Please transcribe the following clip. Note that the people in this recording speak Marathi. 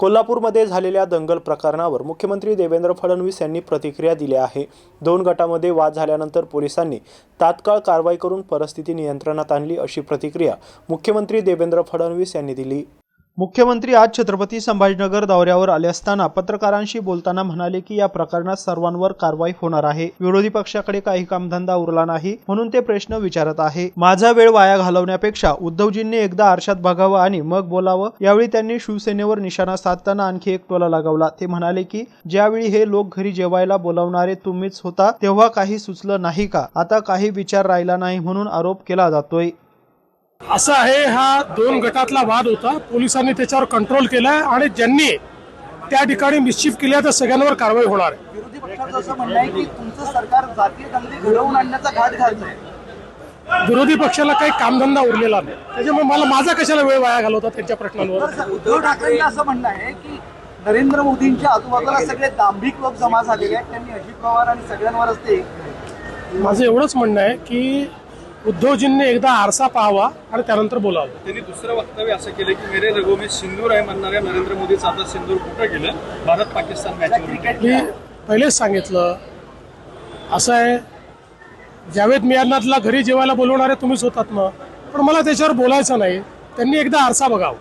कोल्हापूरमध्ये झालेल्या दंगल प्रकरणावर मुख्यमंत्री देवेंद्र फडणवीस यांनी प्रतिक्रिया दिली आहे. दोन गटामध्ये वाद झाल्यानंतर पोलिसांनी तात्काळ कारवाई करून परिस्थिती नियंत्रणात आणली अशी प्रतिक्रिया मुख्यमंत्री देवेंद्र फडणवीस यांनी दिली. मुख्यमंत्री आज छत्रपती संभाजीनगर दौऱ्यावर आले असताना पत्रकारांशी बोलताना म्हणाले की या प्रकरणात सर्वांवर कारवाई होणार आहे. विरोधी पक्षाकडे काही कामधंदा उरला नाही म्हणून ते प्रश्न विचारत आहे. माझा वेळ वाया घालवण्यापेक्षा उद्धवजींनी एकदा आरशात बघावं आणि मग बोलावं. यावेळी त्यांनी शिवसेनेवर निशाणा साधताना आणखी एक टोला लगावला. ते म्हणाले की ज्यावेळी हे लोक घरी जेवायला बोलावणारे तुम्हीच होता तेव्हा काही सुचलं नाही का? आता काही विचार राहिला नाही म्हणून आरोप केला जातोय. असं आहे हा दोन गटातला वाद होता. पोलिसांनी त्याच्यावर कंट्रोल केलाय आणि ज्यांनी त्या ठिकाणी मिस्चिफ केल्या तर सगळ्यांवर कारवाई होणार आहे. विरोधी पक्षाचं असं म्हणणं आहे की तुमचं सरकार जातीय दंगली घडवून आणण्याचा घाट घालतंय विरोधी पक्षाला काही कामधंदा उरलेला नाही. त्याच्यामुळे मला माझा कशाला वेळ वाया घालवता त्यांच्या प्रश्नांवर? तर उद्धव ठाकरेंचं असं म्हणणं आहे की नरेंद्र मोदींच्या आजूबाजूला सगळे दांभिक लोक जमा झालेले आहेत. त्यांनी अजित पवार आणि सगळ्यांवरच ते माझं एवढंच म्हणणं आहे की उद्धवजींनी एकदा आरसा पाहावा आणि त्यानंतर बोलावं. त्यांनी दुसरं वक्तव्य असं केलं की मेरे रगो में सिंदूर आहे म्हणणाऱ्या नरेंद्र मोदीचं आता सिंदूर कुठं गेलं? भारत पाकिस्तान मॅच मी पहिलेच सांगितलं असं आहे जावेद मियानातला घरी जेवायला बोलवणारे तुम्हीच होतात ना. पण मला त्याच्यावर बोलायचं नाही. त्यांनी एकदा आरसा बघावं.